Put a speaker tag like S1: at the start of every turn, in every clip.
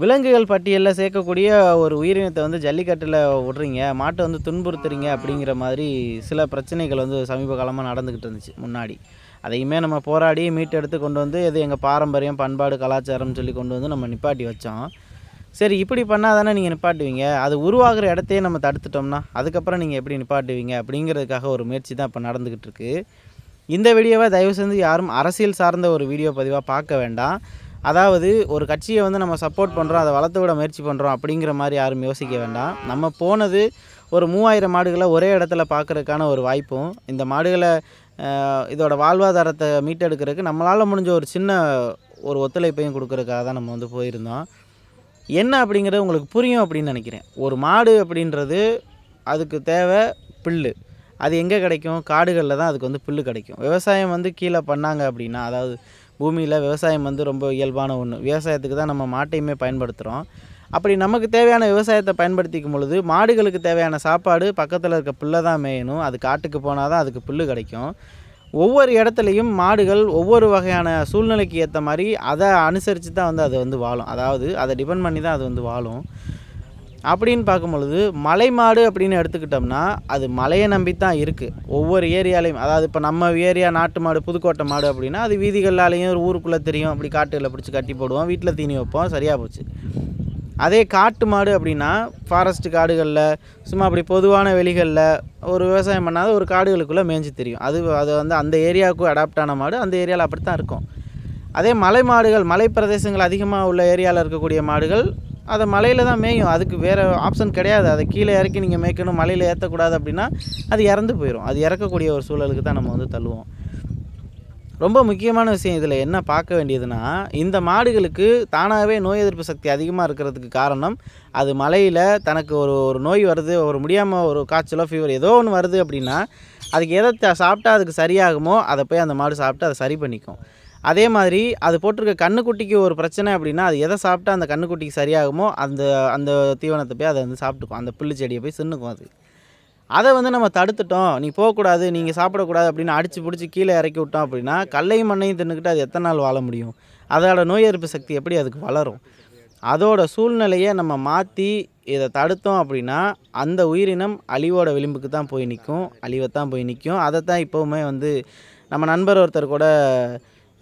S1: விலங்குகள் பட்டியலில் சேர்க்கக்கூடிய ஒரு உயிரினத்தை வந்து ஜல்லிக்கட்டில் விட்றீங்க மாட்டை வந்து துன்புறுத்துறீங்க அப்படிங்கிற மாதிரி சில பிரச்சனைகள் வந்து சமீப காலமாக நடந்துக்கிட்டு இருந்துச்சு முன்னாடி. அதையுமே நம்ம போராடி மீட்டெடுத்து கொண்டு வந்து இது எங்கள் பாரம்பரியம் பண்பாடு கலாச்சாரம்னு சொல்லி கொண்டு வந்து நம்ம நிப்பாட்டி வச்சோம். சரி இப்படி பண்ணால் தானே நீங்கள் நிப்பாட்டுவீங்க? அது உருவாகிற இடத்தையே நம்ம தடுத்துட்டோம்னா அதுக்கப்புறம் நீங்கள் எப்படி நிப்பாட்டுவீங்க அப்படிங்கிறதுக்காக ஒரு முயற்சி தான் இப்போ நடந்துக்கிட்டு இருக்கு. இந்த வீடியோவை தயவு செஞ்சு யாரும் அரசியல் சார்ந்த ஒரு வீடியோ பதிவாக பார்க்க வேண்டாம். அதாவது ஒரு கட்சியை வந்து நம்ம சப்போர்ட் பண்ணுறோம் அதை வளர்த்து விட முயற்சி பண்ணுறோம் அப்படிங்கிற மாதிரி யாரும் யோசிக்க வேண்டாம். நம்ம போனது ஒரு மூவாயிரம் மாடுகளை ஒரே இடத்துல பார்க்குறதுக்கான ஒரு வாய்ப்பும் இந்த மாடுகளை இதோட வாழ்வாதாரத்தை மீட்டெடுக்கிறதுக்கு நம்மளால் முடிஞ்ச ஒரு சின்ன ஒரு ஒத்துழைப்பையும் கொடுக்குறதுக்காக தான் நம்ம வந்து போயிருந்தோம். என்ன அப்படிங்கிறது உங்களுக்கு புரியும் அப்படின்னு நினைக்கிறேன். ஒரு மாடு அப்படின்றது அதுக்கு தேவை புல்லு. அது எங்கே கிடைக்கும்? காடுகளில் தான் அதுக்கு வந்து புல்லு கிடைக்கும். விவசாயம் வந்து கீழே பண்ணாங்க அப்படின்னா அதாவது பூமியில் விவசாயம் வந்து ரொம்ப இயல்பான ஒன்று விவசாயத்துக்கு தான் நம்ம மாட்டையுமே பயன்படுத்துகிறோம் அப்படி நமக்கு தேவையான விவசாயத்தை பயன்படுத்திக்கும் பொழுது மாடுகளுக்கு தேவையான சாப்பாடு பக்கத்தில் இருக்க புல்லை தான் மேயணும். அது காட்டுக்கு போனால் தான் அதுக்கு புல்லு கிடைக்கும். ஒவ்வொரு இடத்துலையும் மாடுகள் ஒவ்வொரு வகையான சூழ்நிலைக்கு ஏற்ற மாதிரி அதை அனுசரித்து தான் வந்து அது வந்து வாழும். அதாவது அதை டிபெண்ட் பண்ணி தான் அது வந்து வாழும். அப்படின்னு பார்க்கும் பொழுது மலை மாடு அப்படின்னு எடுத்துக்கிட்டோம்னா அது மலையை நம்பி தான் இருக்குது ஒவ்வொரு ஏரியாலையும் அதாவது இப்போ நம்ம ஏரியா நாட்டு மாடு புதுக்கோட்டை மாடு அப்படின்னா அது வீதிகளாலேயும் ஒரு ஊருக்குள்ளே தெரியும். அப்படி காட்டுகளை பிடிச்சி கட்டி போடுவோம் வீட்டில் தீனி வைப்போம் சரியாக போச்சு. அதே காட்டு மாடு அப்படின்னா ஃபாரஸ்ட் காடுகளில் சும்மா அப்படி பொதுவான வெளிகளில் ஒரு விவசாயம் பண்ணாத ஒரு காடுகளுக்குள்ளே மேய்ஞ்சி தெரியும். அது அது வந்து அந்த ஏரியாவுக்கு அடாப்ட் ஆன மாடு அந்த ஏரியாவில் அப்படி தான் இருக்கும். அதே மலை மாடுகள் மலை பிரதேசங்கள் அதிகமாக உள்ள ஏரியாவில் இருக்கக்கூடிய மாடுகள் அதை மலையில் தான் மேயும். அதுக்கு வேறு ஆப்ஷன் கிடையாது. அதை கீழே இறக்கி நீங்கள் மேய்க்கணும். மலையில் ஏற்றக்கூடாது அப்படின்னா அது இறந்து போயிடும் அது இறக்கக்கூடிய ஒரு சூழலுக்கு தான் நம்ம வந்து தள்ளுவோம். ரொம்ப முக்கியமான விஷயம் இதில் என்ன பார்க்க வேண்டியதுன்னா இந்த மாடுகளுக்கு தானாகவே நோய் எதிர்ப்பு சக்தி அதிகமாக இருக்கிறதுக்கு காரணம் அது மலையில் தனக்கு ஒரு ஒரு நோய் வருது ஒரு முடியாமல் ஒரு காய்ச்சலோ ஃபீவர் ஏதோ ஒன்று வருது அப்படின்னா அதுக்கு எதை சாப்பிட்டா அதுக்கு சரியாகுமோ அதை போய் அந்த மாடு சாப்பிட்டு அதை சரி பண்ணிக்கும். அதே மாதிரி அது போட்டிருக்க கண்ணுக்குட்டிக்கு ஒரு பிரச்சனை அப்படின்னா அது எதை சாப்பிட்டா அந்த கண்ணுக்குட்டிக்கு சரியாகுமோ அந்த அந்த தீவனத்தை போய் அதை வந்து சாப்பிட்டுக்கும். அந்த புல்லு செடியை போய் சின்னுக்கும் அது. அதை வந்து நம்ம தடுத்துட்டோம். நீ போகக்கூடாது நீங்கள் சாப்பிடக்கூடாது அப்படின்னு அடித்து பிடிச்சி கீழே இறக்கி விட்டோம் அப்படின்னா கல்லையும் மண்ணையும் தின்னுக்கிட்டு அது எத்தனை நாள் வாழ முடியும்? அதோட நோய் எதிர்ப்பு சக்தி எப்படி அதுக்கு வளரும்? அதோட சூழ்நிலையை நம்ம மாற்றி இதை தடுத்தோம் அப்படின்னா அந்த உயிரினம் அழிவோட விளிம்புக்கு தான் போய் நிற்கும். அழிவை தான் போய் நிற்கும். அதை தான் இப்போவுமே வந்து நம்ம நண்பர் ஒருத்தர் கூட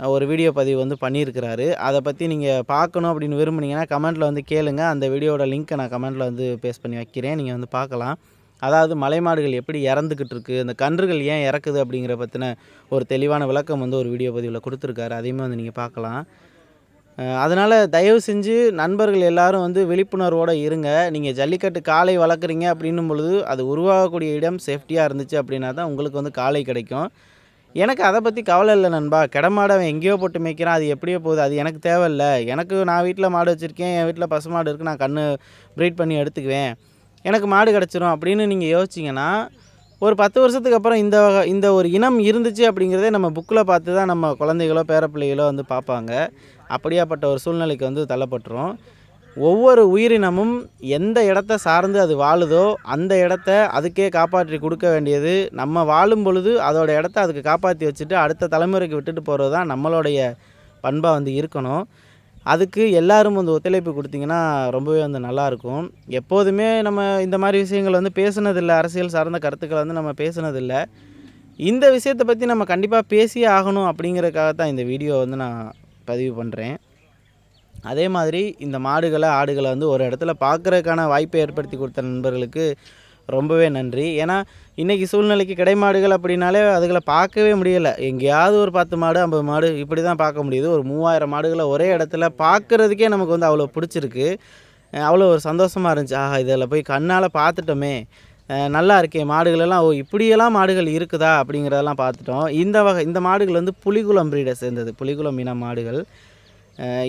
S1: ஒரு வீடியோ பதிவு வந்து பண்ணியிருக்கிறாரு. அதை பற்றி நீங்கள் பார்க்கணும் அப்படின்னு விரும்புனீங்கன்னா கமெண்ட்டில் வந்து கேளுங்க. அந்த வீடியோட லிங்க்கை நான் கமெண்ட்டில் வந்து பேஸ்ட் பண்ணி வைக்கிறேன். நீங்கள் வந்து பார்க்கலாம். அதாவது மலைமாடுகள் எப்படி இறந்துக்கிட்டு இருக்குது அந்த கன்றுகள் ஏன் இறக்குது அப்படிங்கிற பற்றின ஒரு தெளிவான விளக்கம் வந்து ஒரு வீடியோ பதிவில் கொடுத்துருக்காரு. அதையுமே வந்து நீங்கள் பார்க்கலாம். அதனால் தயவு செஞ்சு நண்பர்கள் எல்லாரும் வந்து விழிப்புணர்வோடு இருங்க. நீங்கள் ஜல்லிக்கட்டு காளை வளர்க்குறீங்க அப்படின்னும் பொழுது அது உருவாகக்கூடிய இடம் சேஃப்டியாக இருந்துச்சு அப்படின்னா தான் உங்களுக்கு வந்து காளை கிடைக்கும். எனக்கு அதை பற்றி கவலை இல்லை நண்பா. கிடமாடு அவன் எங்கேயோ போட்டு மேய்க்கிறான். அது எப்படியோ போகுது. அது எனக்கு தேவையில்லை. எனக்கு நான் வீட்டில் மாடு வச்சுருக்கேன். என் வீட்டில் பசு மாடு இருக்குது நான் கன்று ப்ரீட் பண்ணி எடுத்துக்குவேன். எனக்கு மாடு கிடச்சிரும் அப்படின்னு நீங்கள் யோசிச்சிங்கன்னா ஒரு பத்து வருஷத்துக்கு அப்புறம் இந்த வகை இந்த ஒரு இனம் இருந்துச்சு அப்படிங்கிறதே நம்ம புக்கில் பார்த்து தான் நம்ம குழந்தைகளோ பேரப்பிள்ளைகளோ வந்து பார்ப்பாங்க. அப்படியாப்பட்ட ஒரு சூழ்நிலைக்கு வந்து தள்ளப்பட்டுரும். ஒவ்வொரு உயிரினமும் எந்த இடத்த சார்ந்து அது வாழுதோ அந்த இடத்த அதுக்கே காப்பாற்றி கொடுக்க வேண்டியது. நம்ம வாழும் பொழுது அதோட இடத்த அதுக்கு காப்பாற்றி வச்சுட்டு அடுத்த தலைமுறைக்கு விட்டுட்டு போகிறது தான் நம்மளுடைய பண்பாக வந்து இருக்கணும். அதுக்கு எல்லாரும் வந்து ஒத்துழைப்பு கொடுத்தீங்கன்னா ரொம்பவே வந்து நல்லாயிருக்கும் எப்போதுமே நம்ம இந்த மாதிரி விஷயங்கள் வந்து பேசுனதில்லை. அரசியல் சார்ந்த கருத்துக்களை வந்து நம்ம பேசுனதில்லை. இந்த விஷயத்தை பற்றி நம்ம கண்டிப்பாக பேசியே ஆகணும் அப்படிங்கிறதுக்காக தான் இந்த வீடியோ வந்து நான் பதிவு பண்ணுறேன் அதே மாதிரி இந்த மாடுகளை ஆடுகளை வந்து ஒரு இடத்துல பார்க்குறதுக்கான வாய்ப்பை ஏற்படுத்தி கொடுத்த நண்பர்களுக்கு ரொம்பவே நன்றி. ஏன்னா இன்றைக்கி சூழ்நிலைக்கு கிடைமாடுகள் அப்படின்னாலே அதுகளை பார்க்கவே முடியலை. எங்கேயாவது ஒரு பத்து மாடு ஐம்பது மாடு இப்படி தான் பார்க்க முடியுது. ஒரு மூவாயிரம் மாடுகளை ஒரே இடத்துல பார்க்குறதுக்கே நமக்கு வந்து அவ்வளோ பிடிச்சிருக்கு. அவ்வளோ ஒரு சந்தோஷமாக இருந்துச்சு. ஆஹா இதில் போய் கண்ணால் பார்த்துட்டோமே. நல்லா இருக்கே மாடுகளெல்லாம் ஓ இப்படியெல்லாம் மாடுகள் இருக்குதா அப்படிங்கிறதெல்லாம் பார்த்துட்டோம். இந்த வகை இந்த மாடுகள் வந்து புலிகுளம் பிரீடை சேர்ந்தது. புலிகுளம் இன மாடுகள்.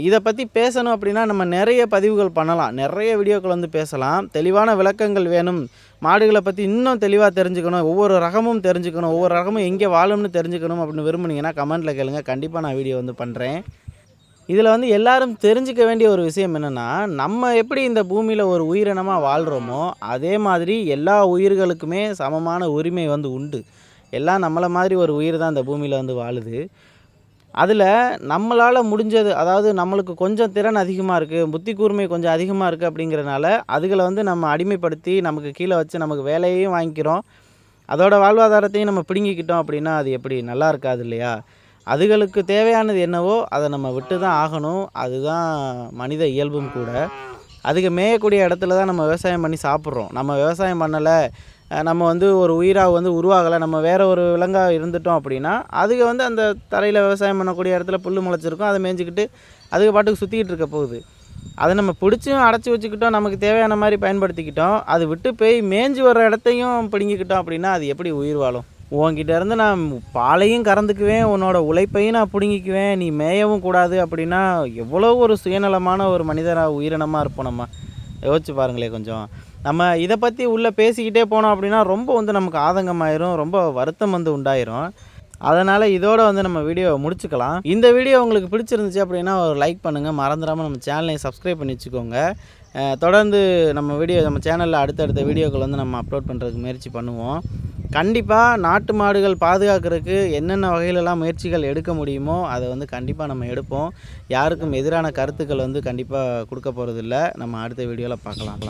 S1: இதை பற்றி பேசணும் அப்படின்னா நம்ம நிறைய பதிவுகள் பண்ணலாம். நிறைய வீடியோக்கள் வந்து பேசலாம். தெளிவான விளக்கங்கள் வேணும். மாடுகளை பற்றி இன்னும் தெளிவாக தெரிஞ்சுக்கணும். ஒவ்வொரு ரகமும் தெரிஞ்சுக்கணும். ஒவ்வொரு ரகமும் எங்கே வாழும்னு தெரிஞ்சுக்கணும் அப்படின்னு விரும்புனீங்கன்னா கமெண்ட்டில் கேளுங்க. கண்டிப்பாக நான் வீடியோ வந்து பண்ணுறேன் இதில் வந்து எல்லாரும் தெரிஞ்சுக்க வேண்டிய ஒரு விஷயம் என்னென்னா நம்ம எப்படி இந்த பூமியில் ஒரு உயிரினமாக வாழ்கிறோமோ அதே மாதிரி எல்லா உயிர்களுக்குமே சமமான உரிமை வந்து உண்டு. எல்லாம் நம்மளை மாதிரி ஒரு உயிர் தான் இந்த பூமியில் வந்து வாழுது. அதில் நம்மளால் முடிஞ்சது அதாவது நம்மளுக்கு கொஞ்சம் திறன் அதிகமாக இருக்குது புத்தி கூர்மை கொஞ்சம் அதிகமாக இருக்குது அப்படிங்கிறனால அதுகளை வந்து நம்ம அடிமைப்படுத்தி நமக்கு கீழே வச்சு நமக்கு வேலையையும் வாங்கிக்கிறோம். அதோட வாழ்வாதாரத்தையும் நம்ம பிடுங்கிக்கிட்டோம் அப்படின்னா அது எப்படி? நல்லா இருக்காது இல்லையா? அதுகளுக்கு தேவையானது என்னவோ அதை நம்ம விட்டு தான் ஆகணும். அதுதான் மனித இயல்பும் கூட. அதுக்கு மேயக்கூடிய இடத்துல தான் நம்ம விவசாயம் பண்ணி சாப்பிட்றோம். நம்ம விவசாயம் பண்ணலை நம்ம வந்து ஒரு உயிராக வந்து உருவாகலை நம்ம வேறு ஒரு விலங்காக இருந்துட்டோம் அப்படின்னா அதுக்கு வந்து அந்த தரையில் விவசாயம் பண்ணக்கூடிய இடத்துல புல் முளைச்சிருக்கும். அதை மேய்ஞ்சிக்கிட்டு அதுக்கு பாட்டுக்கு சுற்றிக்கிட்டு இருக்க போகுது. அதை நம்ம பிடிச்சும் அடைச்சி வச்சுக்கிட்டோம் நமக்கு தேவையான மாதிரி பயன்படுத்திக்கிட்டோம். அது விட்டு போய் மேய்ஞ்சி வர்ற இடத்தையும் பிடுங்கிக்கிட்டோம் அப்படின்னா அது எப்படி உயிர் வாழும்? உன்கிட்ட இருந்து நான் பாலையும் கறந்துக்குவேன் உன்னோட உழைப்பையும் நான் பிடுங்கிக்குவேன் நீ மேயவும் கூடாது அப்படின்னா எவ்வளோ ஒரு சுயநலமான ஒரு மனிதராக உயிரினமாக இருப்போம் நம்ம. யோசிச்சு பாருங்களேன் கொஞ்சம். நம்ம இதை பற்றி உள்ளே பேசிக்கிட்டே போனோம் அப்படின்னா ரொம்ப வந்து நமக்கு ஆதங்கமாயிரும் ரொம்ப வருத்தம் வந்து உண்டாயிரும். அதனால் இதோட வந்து நம்ம வீடியோவை முடிச்சுக்கலாம். இந்த வீடியோ உங்களுக்கு பிடிச்சிருந்துச்சு அப்படின்னா ஒரு லைக் பண்ணுங்கள் மறந்துடாமல் நம்ம சேனலையும் சப்ஸ்கிரைப் பண்ணி வச்சுக்கோங்க. தொடர்ந்து நம்ம வீடியோ நம்ம சேனலில் அடுத்தடுத்த வீடியோக்கள் வந்து நம்ம அப்லோட் பண்ணுறதுக்கு முயற்சி பண்ணுவோம். கண்டிப்பாக நாட்டு மாடுகள் பாதுகாக்கிறதுக்கு என்னென்ன வகையிலலாம் முயற்சிகள் எடுக்க முடியுமோ அதை வந்து கண்டிப்பாக நம்ம எடுப்போம். யாருக்கும் எதிரான கருத்துக்கள் வந்து கண்டிப்பாக கொடுக்க போகிறதில்ல நம்ம அடுத்த வீடியோவில் பார்க்கலாம்.